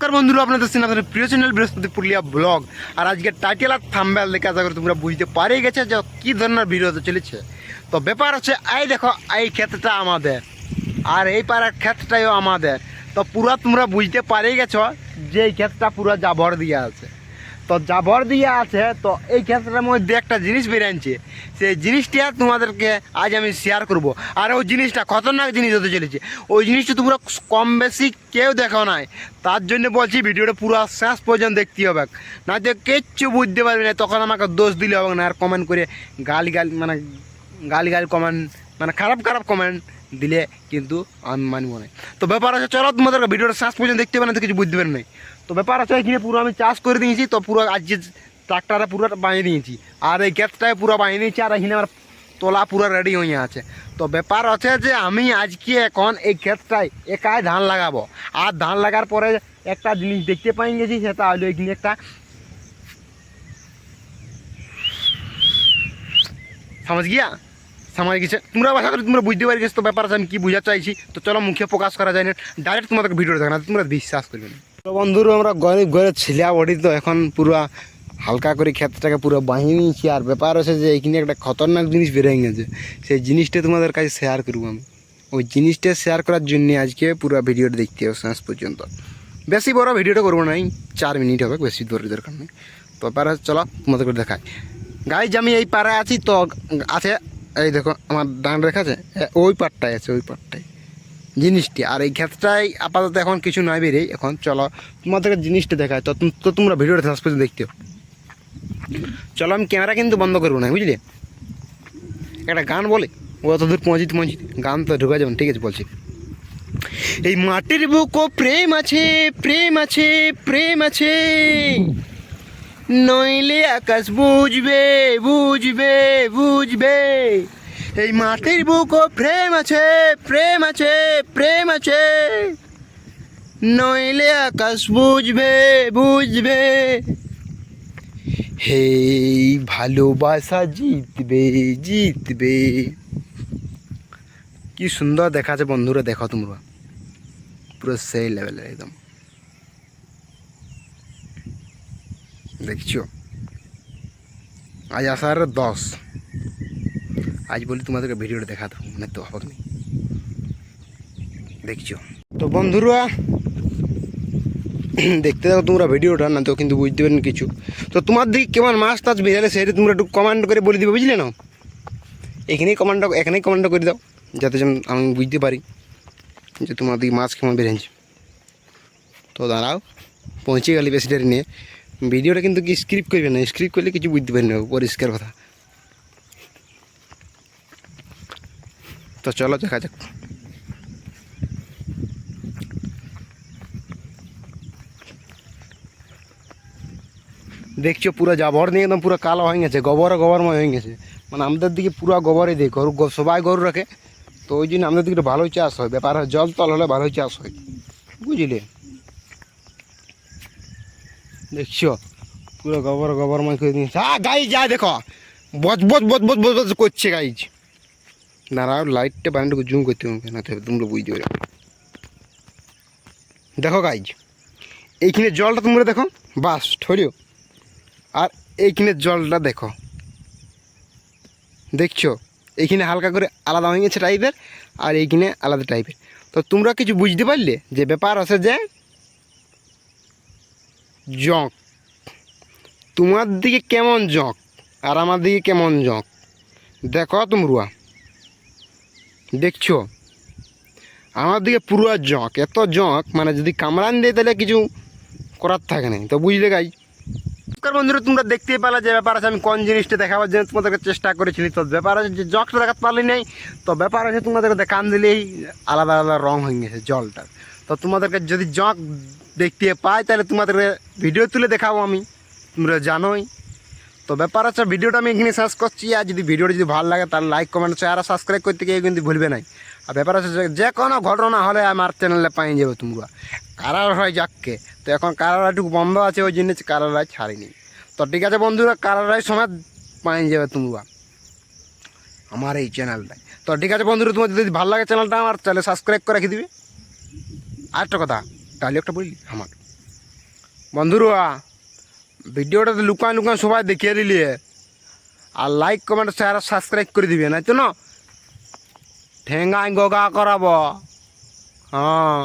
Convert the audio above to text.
নমস্কার বন্ধুরা, আপনাদের সিনেমা আপনাদের প্রিয় চ্যানেল বৃহস্পতি পুরুলিয়া ব্লগ। আর আজকে টাইটেল আর থাম্বেল দেখে আশা করি তোমরা বুঝতে পারে গেছে যে কী ধরনের ভিডিও তো চলেছে। তো ব্যাপার হচ্ছে, এই দেখো, এই ক্ষেতটা আমাদের। আর এই পাড়ার ক্ষেতটাইও আমাদের। তো পুরা তোমরা বুঝতে পারে গেছো যে এই ক্ষেতটা পুরো জাবর দিয়ে আছে। তো জাবর দিয়ে আছে, তো এই ক্ষেত্রের মধ্যে একটা জিনিস বেরিয়েছে সেই জিনিসটা তোমাদেরকে আজ আমি শেয়ার করব। আর ওই জিনিসটা খতরনাক জিনিস হতে চলেছে। ওই জিনিসটা তোমরা কম বেশি কেউ দেখো নাই। তার জন্য বলছি ভিডিওটা পুরো শেষ পর্যন্ত দেখতে হবে। না তো কিচ্ছু বুঝতে পারবে না, তখন আমাকে দোষ দিলে হবে না। আর কমেন্ট করে গালি গালি মানে গালি গালি কমেন্ট মানে খারাপ খারাপ কমেন্ট দিলে কিন্তু আমি মানবো না। তো ব্যাপার আছে চলো তোমাদের ভিডিওটা শেষ পর্যন্ত দেখতে পারে না তো কিছু বুঝতে পারেন তো ব্যাপার আছে এখানে পুরো আমি চাষ করে দিয়েছি, তো পুরো আজ যে ট্রাক্টারে পুরো বানিয়ে দিয়েছি, আর এই গ্যাসটায় পুরো বানিয়ে দিয়েছি, আর এখানে আমার তোলা পুরো রেডি হয়ে আছে। তো ব্যাপার আছে যে, আমি আজকে এখন এই ক্ষেতটায় একাই ধান লাগাবো। আর ধান লাগার পরে একটা জিনিস দেখতে পাই গেছি, সেটা হলো এখানে একটা সমাজ গিয়া? সমাজ গেছে তোমরা ভাষা করে তোমরা বুঝতে পারি তো ব্যাপার আছে, আমি কি বুঝাতে চাইছি। তো চলো মুখে প্রকাশ করা যায় না। ডাইরেক্ট তোমাদেরকে ভিডিও দেখো না তোমরা বিশ্বাস করবে না। তো বন্ধুরা, আমরা গরিব ঘরে ছিলা বডি তো এখন পুরো হালকা করে ক্ষেতটাকে পুরো বাহিয়ে নিয়েছি। আর ব্যাপার আছে যে, এইখানে একটা খতরনাক জিনিস বেরিয়ে গেছে। সেই জিনিসটা তোমাদের কাছে শেয়ার করব আমি। ওই জিনিসটা শেয়ার করার জন্য আজকে পুরো ভিডিওটা দেখতে হবে শেষ পর্যন্ত। বেশি বড় ভিডিওটা করব না, এই চার মিনিট হবে, বেশি দূর দরকার নেই। তো ব্যাপার আছে চলো তোমাদেরকে দেখায় গাইজ আমি এই পাড়ায় আছি, তো আছে এই দেখো, আমার ডান রেখা আছে ওই পাটটায় আছে, ওই পাটটায় জিনিসটি, আর এই ক্ষেত্রটাই আপাতত এখন কিছু নয় বেরিয়ে। এখন চলো, তোমাদেরকে জিনিসটা দেখায় তো তো তোমরা ভিডিওটা শেষ পর্যন্ত দেখতে। চলো, আমি ক্যামেরা কিন্তু বন্ধ করব না, বুঝলে? একটা গান বলে, ও অত দূর পৌঁছিতে পৌঁছিতে। গান তো ঢুকে যাবেন ঠিক আছে, বলছি। এই মাটির বুকো প্রেম আছে প্রেম আছে প্রেম আছে। নইলে আকাশ বুঝবে বুঝবে বুঝবে। এই মাটির বুকো প্রেম আছে প্রেম আছে প্রেম আছে। নইলে আকাশ বুঝবে বুঝবে। হে ভালোবাসা জিতবে জিতবে। কি সুন্দর দেখাচ্ছে বন্ধুরা, দেখো তোমরা। পুরো সেই লেভেলের একদম। দেখছ? আজ আসার দশ। আজ বলি তোমাদেরকে ভিডিওটা দেখা দেবো মানে তো হবে দেখছ? তো বন্ধুরা, দেখতে দেখো তোমরা ভিডিওটা, না তো কিন্তু বুঝতে পারেন কিছু। তো তোমার দিকে কেমন মাছ টাছ বেরালে সেটা তোমরা একটু কমান্ড করে বলে দিবে, বুঝলে না? এখানেই কমেন্টটা এখানেই কমেন্টটা করে দাও, যাতে আমি বুঝতে পারি যে তোমার দিকে মাছ কেমন বেরিয়েছে তো দাঁড়াও, পৌঁছে গেলি বেশি দেরি নিয়ে। ভিডিওটা কিন্তু কি স্ক্রিপ্ট করবে না? স্ক্রিপ্ট করলে কিছু বুঝতে পারি না, পরিষ্কার কথা। তো চলো, দেখা যাক। দেখছ, পুরো জাবর নিয়ে একদম পুরো কালো হয়ে গেছে, গোবর গোবরময় হয়ে গেছে। মানে আমাদের দিকে পুরো গোবরই দেয়, গরু সবাই গরু রাখে। তো ওই জন্য আমাদের দিকে ভালোই চাষ হয়। ব্যাপার হয়, জল তল হলে ভালোই চাষ হয়। বুঝলে? দেখছ পুরো গোবর গোবরময় করে দিয়েছে। হ্যাঁ গাই যা দেখো। বজ বজ বজ বজ বজ বজ করছে গাইজ। দাঁড়াও লাইটটা বানানটুকু জুম করতে হবে না তোমরা বুঝতে পারবে। দেখো গাইজ, এইখানে জলটা তোমরা দেখো। বাস ঠরিও আর এইখানে জলটা দেখো। দেখছ? এইখানে হালকা করে আলাদা হয়ে গেছে টাইপের আর এইখানে আলাদা টাইপের তো তোমরা কিছু বুঝতে পারলে যে ব্যাপার আছে যে জঁক। তোমার দিকে কেমন জঁক আর আমার দিকে কেমন জঁক? দেখো তোমরা দেখছ? আমার দিকে পুরো জঁক। এত জঁক মানে যদি কামড়ান দেয় তাহলে কিছু করার থাকে না তো বুঝলে গাই? বন্ধুরা, তোমরা দেখতেই পেলে যে ব্যাপার আছে, আমি কোন জিনিসটা দেখাবার জন্য তোমাদেরকে চেষ্টা করেছিলি। তো ব্যাপার আছে যে জগটা দেখাতে পারলি নাই, তো ব্যাপার আছে তোমাদেরকে দেখান দিলেই আলাদা আলাদা রং হয়ে গেছে জলটা। তো তোমাদেরকে যদি জগ দেখতে পাই তাহলে তোমাদেরকে ভিডিও তুলে দেখাবো আমি। তোমরা জানোই। তো ব্যাপার আছে ভিডিওটা আমি এখানে শেষ করছি। আর যদি ভিডিওটা যদি ভালো লাগে, তাহলে লাইক কমেন্ট শেয়ার আর সাবস্ক্রাইব করতে গিয়ে কিন্তু ভুলবে নাই আর ব্যাপার আছে যে- কোনো ঘটনা হলে আমার চ্যানেলে পাই যাবে তোমরা। কারার হয় যাককে। তো এখন কারারটুকু বন্ধ আছে, ওই জন্য কারারাই ছাড়িনি। তো ঠিক আছে বন্ধুরা কারারাই সময় পাই যাবে তোমরা। আমার এই চ্যানেলটায় তো ঠিক আছে বন্ধুরা তোমার যদি ভালো লাগে চ্যানেলটা আমার তাহলে সাবস্ক্রাইব করে রেখে দিবে। আর একটা কথা একটা বললি আমার। বন্ধুরা ভিডিওটাতে লুকান লুকান সবাই দেখিয়ে দিলি। আর লাইক কমেন্ট শেয়ার সাবস্ক্রাইব করে দিবে না তো না? ঠেঙ্গায় গগা করাবো। হ্যাঁ।